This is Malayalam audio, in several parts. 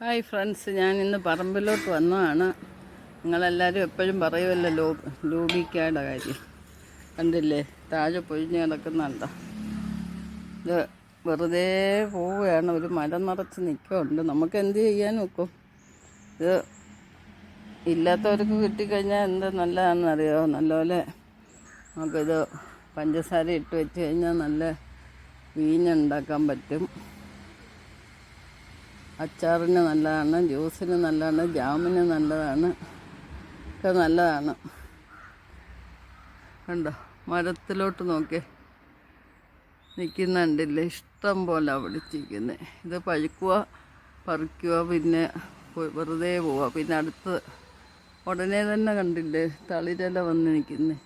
ഹായ് ഫ്രണ്ട്സ് ഞാൻ ഇന്ന് പറമ്പിലോട്ട് വന്നതാണ്. നിങ്ങളെല്ലാവരും എപ്പോഴും പറയുമല്ലോ ലോ ലൂബിക്കയുടെ കാര്യം. കണ്ടില്ലേ? താഴെ പൊഴിഞ്ഞ് കിടക്കുന്നുണ്ടോ ഇത് വെറുതെ പോവുകയാണ്. ഒരു മരം നിറച്ച് നിൽക്കുന്നുണ്ട്. നമുക്ക് എന്ത് ചെയ്യാൻ നോക്കും? ഇത് ഇല്ലാത്തവർക്ക് കിട്ടിക്കഴിഞ്ഞാൽ എന്താ നല്ലതാണെന്നറിയോ? നല്ലപോലെ നമുക്കിത് പഞ്ചസാര ഇട്ട് വെച്ച് കഴിഞ്ഞാൽ നല്ല വീഞ്ഞുണ്ടാക്കാൻ പറ്റും. അച്ചാറിന് നല്ലതാണ് ജ്യൂസിന് നല്ലതാണ് ജാമിന് നല്ലതാണ്. ഒക്കെ നല്ലതാണ്. കണ്ടോ? മരത്തിലോട്ട് നോക്കി നിൽക്കുന്നുണ്ടില്ലേ ഇഷ്ടം പോലെ പിടിച്ചിരിക്കുന്നത് ഇത് പഴുക്കുക പറിക്കുക പിന്നെ വെറുതെ പോവുക പിന്നെ അടുത്ത് ഉടനെ തന്നെ കണ്ടില്ലേ? തളിരല വന്ന് നിൽക്കുന്നത്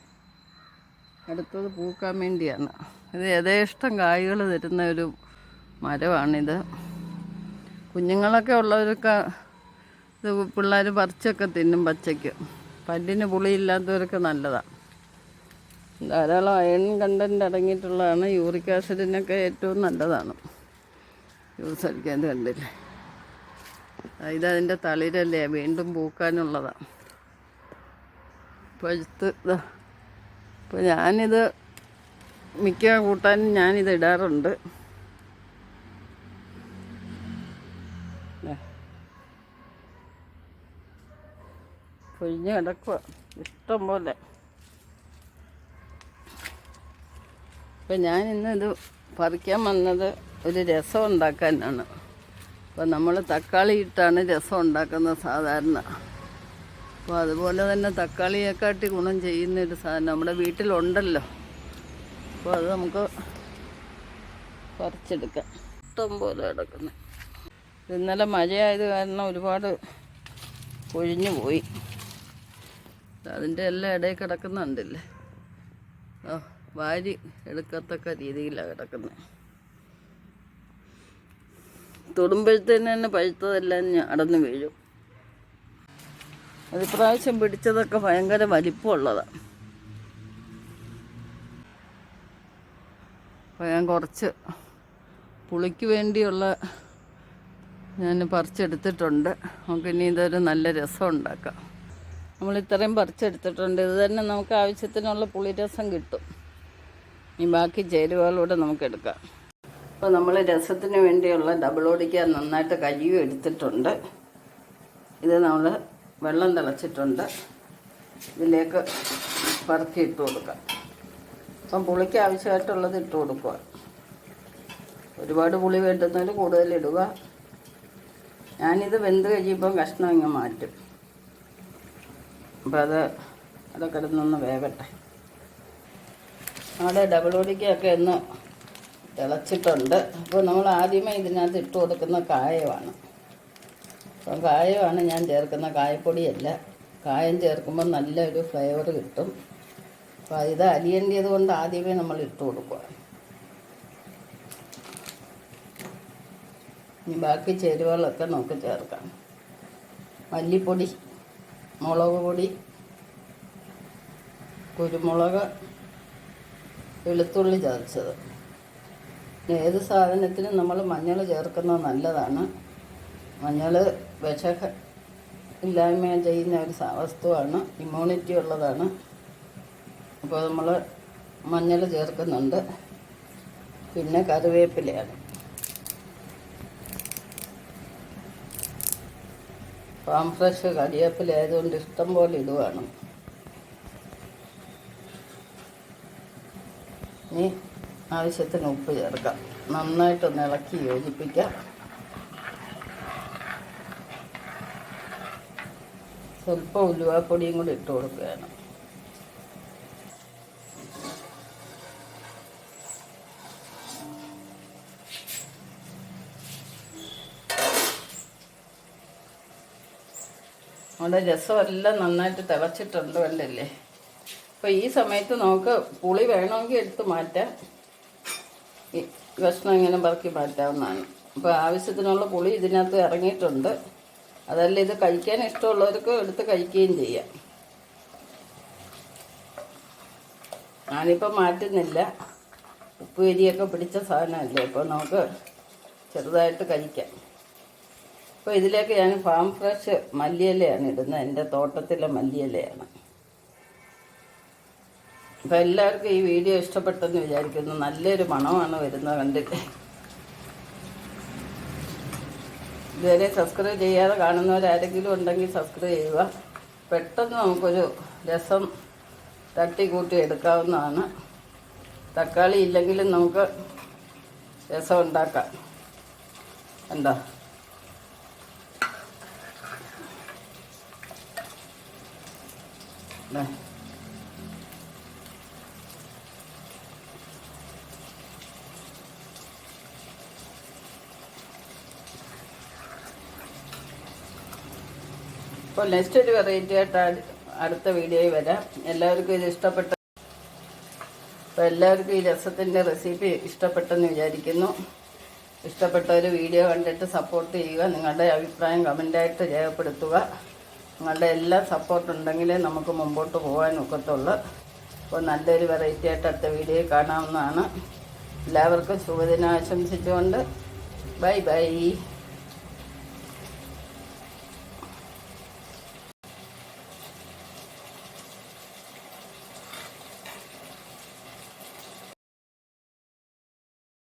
അടുത്തത് പൂക്കാൻ വേണ്ടിയാണ്. ഇത് യഥേഷ്ടം കായ്കൾ തരുന്ന ഒരു മരമാണിത്. കുഞ്ഞുങ്ങളൊക്കെ ഉള്ളവരൊക്കെ ഇത് പിള്ളേർ പറിച്ചൊക്കെ തിന്നും പച്ചയ്ക്ക്. പല്ലിന് പുളിയില്ലാത്തവരൊക്കെ നല്ലതാണ് ധാരാളം അയൺ കണ്ടന്റ് അടങ്ങിയിട്ടുള്ളതാണ് യൂറിക് ആസിഡിനൊക്കെ ഏറ്റവും നല്ലതാണ്. ജ്യൂസ് അടിക്കാൻ ഇത് ഇതതിന്റെ തളിരല്ലേ? വീണ്ടും പൂക്കാനുള്ളതാണ് പഴുത്ത് ഇതാ അപ്പോൾ ഞാനിത് മിക്ക കൂട്ടാനും ഞാനിത് ഇടാറുണ്ട്. പൊഴിഞ്ഞ് കിടക്കുക ഇഷ്ടം പോലെ അപ്പം ഞാൻ ഇന്ന് ഇത് പറിക്കാൻ വന്നത് ഒരു രസം ഉണ്ടാക്കാനാണ്. അപ്പം നമ്മൾ തക്കാളി ഇട്ടാണ് രസം ഉണ്ടാക്കുന്നത് സാധാരണ. അപ്പോൾ അതുപോലെ തന്നെ തക്കാളിയെക്കാട്ടി ഗുണം ചെയ്യുന്ന ഒരു സാധനം നമ്മുടെ വീട്ടിലുണ്ടല്ലോ. അപ്പോൾ അത് നമുക്ക് പറിച്ചെടുക്കാം. ഇഷ്ടം പോലെ കിടക്കുന്നത് ഇന്നലെ മഴയായത് കാരണം ഒരുപാട് കൊഴിഞ്ഞു പോയി അതിന്റെ എല്ലാം ഇടയിൽ കിടക്കുന്നുണ്ടല്ലേ ഓ വാരി എടുക്കത്തക്ക രീതിയിലാണ് കിടക്കുന്നത് തൊടുമ്പോഴത്തേന് തന്നെ പഴുത്തതെല്ലാം അടന്ന് വീഴും. അത് ഇപ്രാവശ്യം പിടിച്ചതൊക്കെ ഭയങ്കര വലിപ്പമുള്ളതാണ് അപ്പോൾ ഞാൻ കുറച്ച് പുളിക്ക് വേണ്ടിയുള്ള ഞാൻ പറിച്ചെടുത്തിട്ടുണ്ട്. നമുക്ക് ഇനി ഇതൊരു നല്ല രസം ഉണ്ടാക്കാം. നമ്മൾ ഇത്രയും പറിച്ചെടുത്തിട്ടുണ്ട്. ഇത് തന്നെ നമുക്ക് ആവശ്യത്തിനുള്ള പുളിരസം കിട്ടും. ഈ ബാക്കി ചേരുവകളൂടെ നമുക്ക് എടുക്കാം. അപ്പോൾ നമ്മൾ രസത്തിന് വേണ്ടിയുള്ള ഡബിൾ ഓടിക്കാൻ നന്നായിട്ട് കഴുകി എടുത്തിട്ടുണ്ട്. ഇത് നമ്മൾ വെള്ളം തിളച്ചിട്ടുണ്ട്. ഇതിലേക്ക് പറക്കി ഇട്ട് കൊടുക്കാം. അപ്പം പുളിക്ക് ആവശ്യമായിട്ടുള്ളത് ഇട്ട് കൊടുക്കുക. ഒരുപാട് പുളി വേണ്ടുന്നവർ കൂടുതൽ ഇടുക. ഞാനിത് വെന്ത് കഴിയുമ്പം കഷ്ണം ഇങ്ങ് മാറ്റും. അപ്പം അത് അതൊക്കെ കിടന്നൊന്ന് വേവട്ടെ. അവിടെ ഡബിൾ ഒടിക്കൊക്കെ ഒന്ന് തിളച്ചിട്ടുണ്ട്. അപ്പോൾ നമ്മൾ ആദ്യമേ ഇതിനകത്ത് ഇട്ട് കൊടുക്കുന്ന കായമാണ് അപ്പം കായമാണ് ഞാൻ ചേർക്കുന്ന കായപ്പൊടിയല്ല. കായം ചേർക്കുമ്പോൾ നല്ലൊരു ഫ്ലേവർ കിട്ടും. അപ്പോൾ ഇത് അലിയേണ്ടത് കൊണ്ട് ആദ്യമേ നമ്മൾ ഇട്ട് കൊടുക്കുക. ഇനി ബാക്കി ചേരുവകളൊക്കെ നമുക്ക് ചേർക്കാം. മല്ലിപ്പൊടി. മുളക് പൊടി കുരുമുളക് വെളുത്തുള്ളി ചതച്ചത്. ഏത് സാധനത്തിനും നമ്മൾ മഞ്ഞൾ ചേർക്കുന്നത് നല്ലതാണ്. മഞ്ഞൾ വിഷ ഇല്ലായ്മ ചെയ്യുന്ന ഒരു വസ്തുവാണ്. ഇമ്മ്യൂണിറ്റി ഉള്ളതാണ്. അപ്പോൾ നമ്മൾ മഞ്ഞൾ ചേർക്കുന്നുണ്ട്. പിന്നെ കറിവേപ്പിലയാണ്. പാം ഫ്രഷ് കടിയേപ്പിലായതുകൊണ്ട് ഇഷ്ടം പോലെ ഇടുവാണ്. ഇനി ആവശ്യത്തിന് ഉപ്പ് ചേർക്കാം. നന്നായിട്ടൊന്ന് ഇളക്കി യോജിപ്പിക്കാം. സ്വല്പം ഉലുവാപ്പൊടിയും കൂടി ഇട്ട് കൊടുക്കുകയാണ്. നമ്മുടെ രസമെല്ലാം നന്നായിട്ട് തിളച്ചിട്ടുണ്ട് കണ്ടില്ലേ? അപ്പോൾ ഈ സമയത്ത് നമുക്ക് പുളി വേണമെങ്കിൽ എടുത്ത് മാറ്റാം. ഈ കഷ്ണം ഇങ്ങനെ പറക്കി മാറ്റാവുന്നതാണ്. അപ്പോൾ ആവശ്യത്തിനുള്ള പുളി ഇതിനകത്ത് ഇറങ്ങിയിട്ടുണ്ട്. അതല്ല ഇത് കഴിക്കാൻ ഇഷ്ടമുള്ളവർക്ക് എടുത്ത് കഴിക്കുകയും ചെയ്യാം. ഞാനിപ്പോൾ മാറ്റുന്നില്ല. ഉപ്പേരിയൊക്കെ പിടിച്ച സാധനമല്ലേ? അപ്പോൾ നമുക്ക് ചെറുതായിട്ട് കഴിക്കാം. അപ്പോൾ ഇതിലേക്ക് ഞാൻ ഫാം ഫ്രഷ് മല്ലിയിലയാണ് ഇടുന്നത്. എന്റെ തോട്ടത്തിലെ മല്ലിയിലയാണ്. അപ്പോൾ എല്ലാവർക്കും ഈ വീഡിയോ ഇഷ്ടപ്പെട്ടെന്ന് വിചാരിക്കുന്നു. നല്ലൊരു മണമാണ് വരുന്നത് കണ്ടിട്ട്. ഇതുവരെ സബ്സ്ക്രൈബ് ചെയ്യാതെ കാണുന്നവരാരെങ്കിലും ഉണ്ടെങ്കിൽ സബ്സ്ക്രൈബ് ചെയ്യുക. പെട്ടെന്ന് നമുക്കൊരു രസം തട്ടിക്കൂട്ടി എടുക്കാവുന്നതാണ്. തക്കാളി ഇല്ലെങ്കിലും നമുക്ക് രസം ഉണ്ടാക്കാം. എന്താ? അപ്പോൾ നെക്സ്റ്റ് ഒരു വെറൈറ്റി ആയിട്ട് അടുത്ത വീഡിയോയിൽ വരാം. എല്ലാവർക്കും ഇത് ഇഷ്ടപ്പെട്ട അപ്പോൾ എല്ലാവർക്കും ഈ രസത്തിന്റെ റെസിപ്പി ഇഷ്ടപ്പെട്ടെന്ന് വിചാരിക്കുന്നു. ഇഷ്ടപ്പെട്ട ഒരു വീഡിയോ കണ്ടിട്ട് സപ്പോർട്ട് ചെയ്യുക. നിങ്ങളുടെ അഭിപ്രായം കമന്റായിട്ട് രേഖപ്പെടുത്തുക. നിങ്ങളുടെ എല്ലാ സപ്പോർട്ട് ഉണ്ടെങ്കിലേ നമുക്ക് മുമ്പോട്ട് പോകാൻ ഒക്കത്തുള്ളൂ. അപ്പോൾ നല്ലൊരു വെറൈറ്റി ആയിട്ട് അടുത്ത വീഡിയോ കാണാവുന്നതാണ്. എല്ലാവർക്കും ശുഭദിനം ആശംസിച്ചുകൊണ്ട്. Bye bye